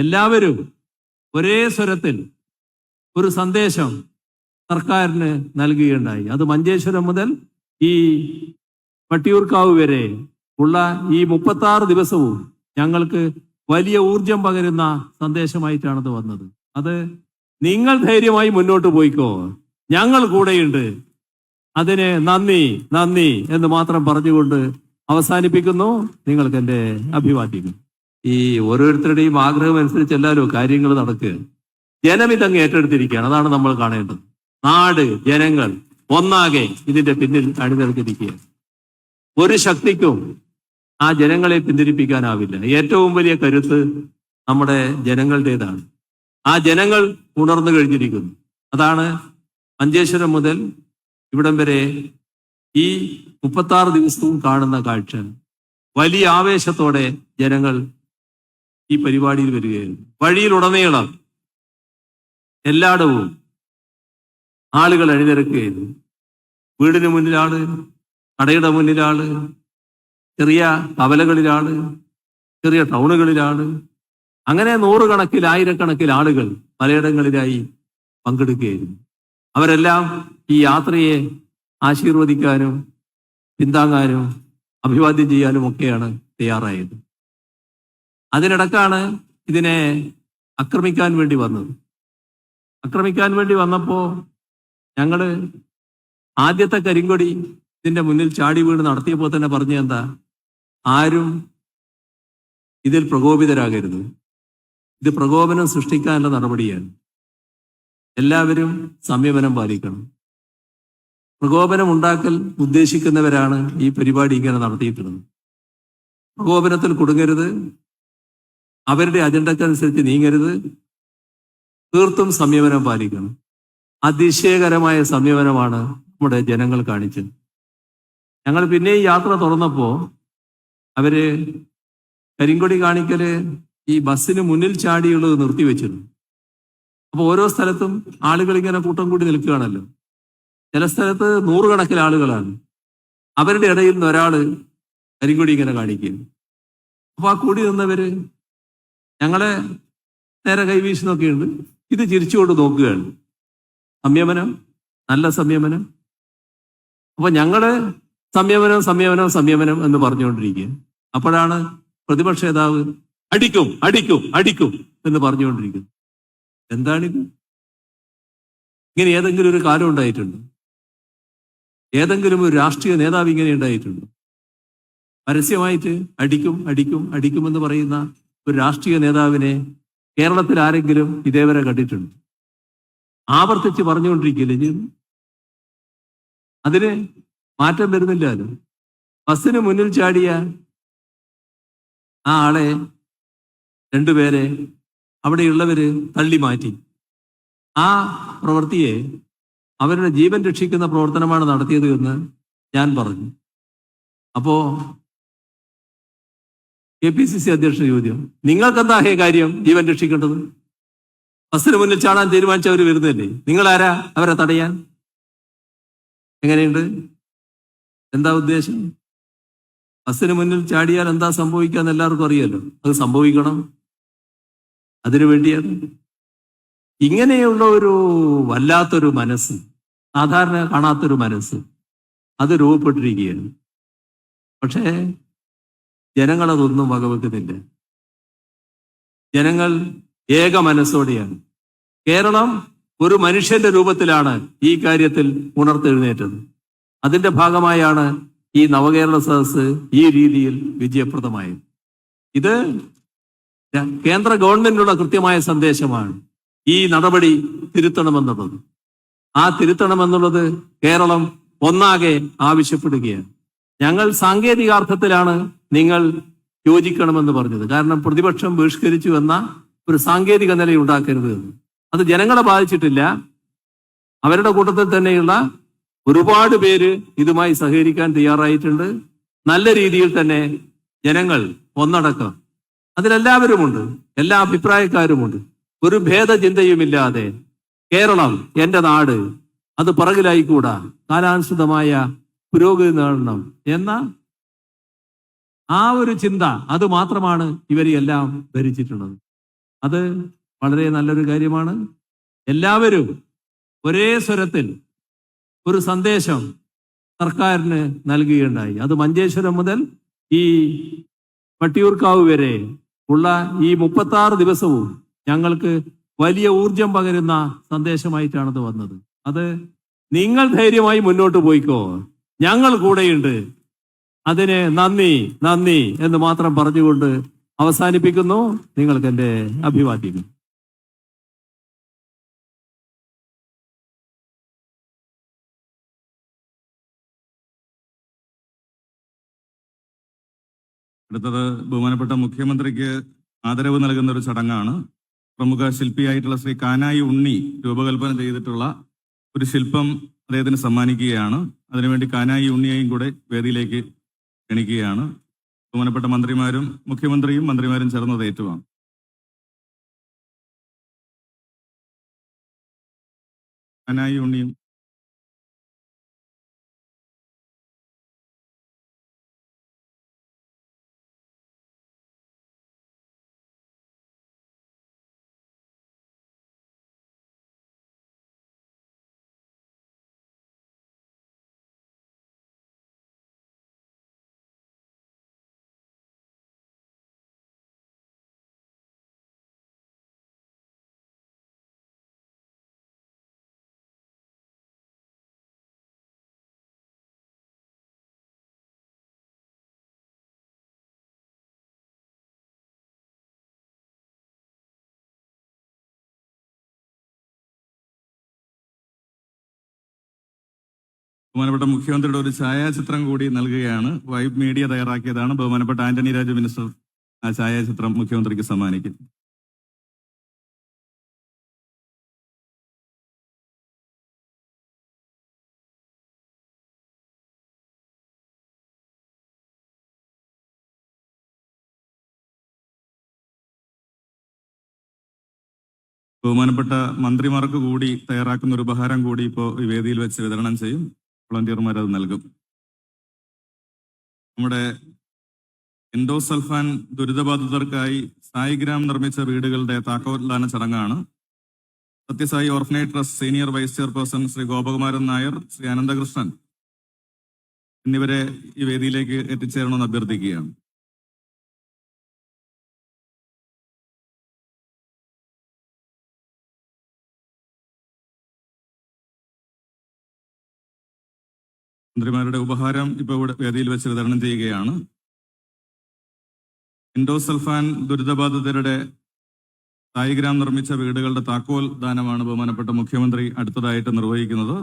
എല്ലാവരും ഒരേ സ്വരത്തിൽ ഒരു സന്ദേശം സർക്കാരിന് നൽകുകയുണ്ടായി. അത് മഞ്ചേശ്വരം മുതൽ ഈ വട്ടിയൂർക്കാവ് വരെ ഉള്ള ഈ മുപ്പത്തി ആറ് ദിവസവും ഞങ്ങൾക്ക് വലിയ ഊർജം പകരുന്ന സന്ദേശമായിട്ടാണ് അത് വന്നത്. അത് നിങ്ങൾ ധൈര്യമായി മുന്നോട്ട് പോയിക്കോ. ഞങ്ങൾ കൂടെയുണ്ട്. അതിനെ നന്ദി നന്ദി എന്ന് മാത്രം പറഞ്ഞുകൊണ്ട് അവസാനിപ്പിക്കുന്നു. നിങ്ങൾക്ക് എന്റെ അഭിവാദ്യങ്ങൾ. ഈ ഓരോരുത്തരുടെയും ആഗ്രഹം അനുസരിച്ചല്ലാലോ കാര്യങ്ങൾ നടക്കുക. ജനം ഇതങ്ങ് ഏറ്റെടുത്തിരിക്കുകയാണ്. അതാണ് നമ്മൾ കാണേണ്ടത്. നാട് ജനങ്ങൾ ഒന്നാകെ ഇതിന്റെ പിന്നിൽ അണിനിരത്തിരിക്കുകയാണ് ഒരു ശക്തിക്കും ആ ജനങ്ങളെ പിന്തിരിപ്പിക്കാനാവില്ല. ഏറ്റവും വലിയ കരുത്ത് നമ്മുടെ ജനങ്ങളുടേതാണ്. ആ ജനങ്ങൾ ഉണർന്നു കഴിഞ്ഞിരിക്കുന്നു. അതാണ് മഞ്ചേശ്വരം മുതൽ ഇവിടം വരെ ഈ മുപ്പത്തി ആറ് ദിവസവും കാണുന്ന കാഴ്ച. വലിയ ആവേശത്തോടെ ജനങ്ങൾ ഈ പരിപാടിയിൽ വരികയായിരുന്നു വഴിയിലുടനീളം എല്ലായിടവും ആളുകൾ അണിനിരക്കുകയായിരുന്നു. വീടിന് മുന്നിലാണ് കടയുടെ മുന്നിലാണ് ചെറിയ കവലകളിലാണ് ചെറിയ ടൗണുകളിലാണ് അങ്ങനെ നൂറുകണക്കിൽ ആയിരക്കണക്കിൽ ആളുകൾ പലയിടങ്ങളിലായി പങ്കെടുക്കുകയായിരുന്നു. അവരെല്ലാം ഈ യാത്രയെ ആശീർവദിക്കാനും പിന്താങ്ങാനും അഭിവാദ്യം ചെയ്യാനും ഒക്കെയാണ് തയ്യാറായത്. അതിനിടക്കാണ് ഇതിനെ ആക്രമിക്കാൻ വേണ്ടി വന്നത്. ആക്രമിക്കാൻ വേണ്ടി വന്നപ്പോൾ ഞങ്ങൾ ആദ്യത്തെ കരിങ്കൊടി ഇതിന്റെ മുന്നിൽ ചാടി വീണ് നടത്തിയപ്പോൾ തന്നെ പറഞ്ഞു എന്താ? ആരും ഇതിൽ പ്രകോപിതരാകരുത്. ഇത് പ്രകോപനം സൃഷ്ടിക്കാനുള്ള നടപടിയാണ്. എല്ലാവരും സംയമനം പാലിക്കണം. പ്രകോപനം ഉണ്ടാക്കൽ ഉദ്ദേശിക്കുന്നവരാണ് ഈ പരിപാടി ഇങ്ങനെ നടത്തിയിട്ടുള്ളത്. പ്രകോപനത്തിൽ കുടുങ്ങരുത് അവരുടെ അജണ്ടക്കനുസരിച്ച് നീങ്ങരുത്. തീർത്തും സംയമനം പാലിക്കണം. അതിശയകരമായ സംയമനമാണ് നമ്മുടെ ജനങ്ങൾ കാണിച്ചത്. ഞങ്ങൾ പിന്നെ ഈ യാത്ര തുറന്നപ്പോ അവർ കരിങ്കൊടി കാണിക്കൽ ഈ ബസ്സിന് മുന്നിൽ ചാടിയുള്ളത് നിർത്തിവെച്ചിരുന്നു. അപ്പോൾ ഓരോ സ്ഥലത്തും ആളുകൾ ഇങ്ങനെ കൂട്ടം കൂടി നിൽക്കുകയാണല്ലോ. ചില സ്ഥലത്ത് നൂറുകണക്കിന് ആളുകളാണ്. അവരുടെ ഇടയിൽ നിന്ന് ഒരാൾ കരിങ്കൊടി ഇങ്ങനെ കാണിക്കുന്നു. അപ്പോൾ ആ കൂടി നിന്നവര് ഞങ്ങളെ നേരെ കൈവീശി നോക്കിയുണ്ട് ഇത് ചിരിച്ചുകൊണ്ട് നോക്കുകയാണ്. സംയമനം നല്ല സംയമനം. അപ്പൊ ഞങ്ങൾ സംയമനം സംയമനം സംയമനം എന്ന് പറഞ്ഞുകൊണ്ടിരിക്കുക അപ്പോഴാണ് പ്രതിപക്ഷ നേതാവ് അടിക്കും അടിക്കും അടിക്കും എന്ന് പറഞ്ഞുകൊണ്ടിരിക്കുന്നത്. എന്താണിത്? ഇങ്ങനെ ഏതെങ്കിലും ഒരു കാലം ഉണ്ടായിട്ടുണ്ട്. ഏതെങ്കിലും ഒരു രാഷ്ട്രീയ നേതാവ് ഇങ്ങനെ ഉണ്ടായിട്ടുണ്ട്. പരസ്യമായിട്ട് അടിക്കും അടിക്കും അടിക്കുമെന്ന് പറയുന്ന ഒരു രാഷ്ട്രീയ നേതാവിനെ കേരളത്തിൽ ആരെങ്കിലും ഇതേവരെ കണ്ടിട്ടുണ്ട്. ആവർത്തിച്ച് പറഞ്ഞുകൊണ്ടിരിക്കില്ല ചെയ്യുന്നു അതിന് മാറ്റം വരുന്നില്ലല്ലോ ബസ്സിന് മുന്നിൽ ചാടിയ ആ ആളെ രണ്ടുപേരെ അവിടെയുള്ളവര് തള്ളി മാറ്റി. ആ പ്രവൃത്തിയെ അവരുടെ ജീവൻ രക്ഷിക്കുന്ന പ്രവർത്തനമാണ് നടത്തിയത് എന്ന് ഞാൻ പറഞ്ഞു. അപ്പോ കെ പി സി സി അധ്യക്ഷൻ ചോദ്യം. നിങ്ങൾക്കെന്താ ഹേ കാര്യം? ജീവൻ രക്ഷിക്കേണ്ടത്? ബസ്സിന് മുന്നിൽ ചാടാൻ തീരുമാനിച്ചവർ വരുന്നില്ലേ നിങ്ങൾ ആരാ അവരെ തടയാൻ? എങ്ങനെയുണ്ട്? എന്താ ഉദ്ദേശം? ബസ്സിന് മുന്നിൽ ചാടിയാൽ എന്താ സംഭവിക്കാന്ന് എല്ലാവർക്കും അറിയാലോ. അത് സംഭവിക്കണം. അതിനു വേണ്ടിയാണ്. ഇങ്ങനെയുള്ള ഒരു വല്ലാത്തൊരു മനസ്സ് സാധാരണ കാണാത്തൊരു മനസ്സ് അത് രൂപപ്പെട്ടിരിക്കുകയാണ്. പക്ഷേ ജനങ്ങൾ അതൊന്നും വകവെക്കുന്നില്ല. ജനങ്ങൾ ഏക മനസ്സോടെയാണ്. കേരളം ഒരു മനുഷ്യന്റെ രൂപത്തിലാണ് ഈ കാര്യത്തിൽ ഉണർത്തെഴുന്നേറ്റത്. അതിന്റെ ഭാഗമായാണ് ഈ നവകേരള സദസ് ഈ രീതിയിൽ വിജയപ്രദമായത്. ഇത് കേന്ദ്ര ഗവൺമെന്റിനുള്ള കൃത്യമായ സന്ദേശമാണ് ഈ നടപടി തിരുത്തണമെന്നുള്ളത്. ആ തിരുത്തണമെന്നുള്ളത് കേരളം ഒന്നാകെ ആവശ്യപ്പെടുകയാണ്. ഞങ്ങൾ സാങ്കേതികാർത്ഥത്തിലാണ് നിങ്ങൾ യോജിക്കണമെന്ന് പറഞ്ഞത്. കാരണം പ്രതിപക്ഷം ബഹിഷ്കരിച്ചു എന്ന ഒരു സാങ്കേതിക നില ഉണ്ടാക്കരുത് എന്ന്. അത് ജനങ്ങളെ ബാധിച്ചിട്ടില്ല. അവരുടെ കൂട്ടത്തിൽ തന്നെയുള്ള ഒരുപാട് പേര് ഇതുമായി സഹകരിക്കാൻ തയ്യാറായിട്ടുണ്ട്. നല്ല രീതിയിൽ തന്നെ ജനങ്ങൾ ഒന്നടക്കം. അതിലെല്ലാവരുമുണ്ട്. എല്ലാ അഭിപ്രായക്കാരുമുണ്ട്. ഒരു ഭേദചിന്തയുമില്ലാതെ കേരളം എന്റെ നാട് അത് പിറകിലായിക്കൂടാ. കാലാനുസൃതമായ പുരോഗതി നേടണം എന്ന ആ ഒരു ചിന്ത അത് മാത്രമാണ് ഇവരെല്ലാം ഭരിച്ചിട്ടുള്ളത്. അത് വളരെ നല്ലൊരു കാര്യമാണ്. എല്ലാവരും ഒരേ സ്വരത്തിൽ ഒരു സന്ദേശം സർക്കാരിന് നൽകുകയുണ്ടായി. അത് മഞ്ചേശ്വരം മുതൽ ഈ വട്ടിയൂർക്കാവ് വരെ ഉള്ള ഈ മുപ്പത്തി ആറ് ദിവസവും ഞങ്ങൾക്ക് വലിയ ഊർജം പകരുന്ന സന്ദേശമായിട്ടാണത് വന്നത്. അത് നിങ്ങൾ ധൈര്യമായി മുന്നോട്ട് പോയിക്കോ. ഞങ്ങൾ കൂടെയുണ്ട്. അതിന് നന്ദി നന്ദി എന്ന് മാത്രം പറഞ്ഞുകൊണ്ട് അവസാനിപ്പിക്കുന്നു. നിങ്ങൾക്ക് എന്റെ അഭിവാദ്യം അടുത്തത് ബഹുമാനപ്പെട്ട മുഖ്യമന്ത്രിക്ക് ആദരവ് നൽകുന്ന ഒരു ചടങ്ങാണ്. പ്രമുഖ ശില്പിയായിട്ടുള്ള ശ്രീ കാനായി ഉണ്ണി രൂപകൽപ്പന ചെയ്തിട്ടുള്ള ഒരു ശില്പം അദ്ദേഹത്തിന് സമ്മാനിക്കുകയാണ്. അതിനുവേണ്ടി കാനായി ഉണ്ണിയെയും കൂടെ വേദിയിലേക്ക് ക്ഷണിക്കുകയാണ്. ബഹുമാനപ്പെട്ട മന്ത്രിമാരും മുഖ്യമന്ത്രിയും മന്ത്രിമാരും ചേർന്ന് ഏറ്റുവാണ് കാനായി ഉണ്ണിയും ബഹുമാനപ്പെട്ട മുഖ്യമന്ത്രിയുടെ ഒരു ഛായാചിത്രം കൂടി നൽകുകയാണ്. വൈബ് മീഡിയ തയ്യാറാക്കിയതാണ്. ബഹുമാനപ്പെട്ട ആന്റണി രാജു മിനിസ്റ്റർ ആ ഛായാചിത്രം മുഖ്യമന്ത്രിക്ക് സമ്മാനിക്കും. ബഹുമാനപ്പെട്ട മന്ത്രിമാർക്ക് കൂടി തയ്യാറാക്കുന്ന ഒരു ഉപഹാരം കൂടി ഇപ്പോൾ ഈ വേദിയിൽ വെച്ച് വിതരണം ചെയ്യും. വളണ്ടിയർമാർ അത് നൽകും. നമ്മുടെ എൻഡോസൽഫാൻ ദുരിതബാധിതർക്കായി സായിഗ്രാം നിർമ്മിച്ച വീടുകളുടെ താക്കോൽദാന ചടങ്ങാണ്. Sathya Sai orphanage trust senior vice chairperson Shri Gopakumaran Nair Shri Ananthakrishnan എന്നിവരെ ഈ വേദിയിലേക്ക് എത്തിച്ചേരണമെന്ന് അഭ്യർത്ഥിക്കുകയാണ്. മന്ത്രിമാരുടെ ഉപഹാരം ഇപ്പോൾ ഇവിടെ വേദിയിൽ വെച്ച് വിതരണം ചെയ്യുകയാണ്. ഇൻഡോസൽഫാൻ ദുരിതബാധിതരുടെ സായിഗ്രാം നിർമ്മിച്ച വീടുകളുടെ താക്കോൽ ദാനമാണ് ബഹുമാനപ്പെട്ട മുഖ്യമന്ത്രി അടുത്തതായിട്ട് നിർവഹിക്കുന്നത്.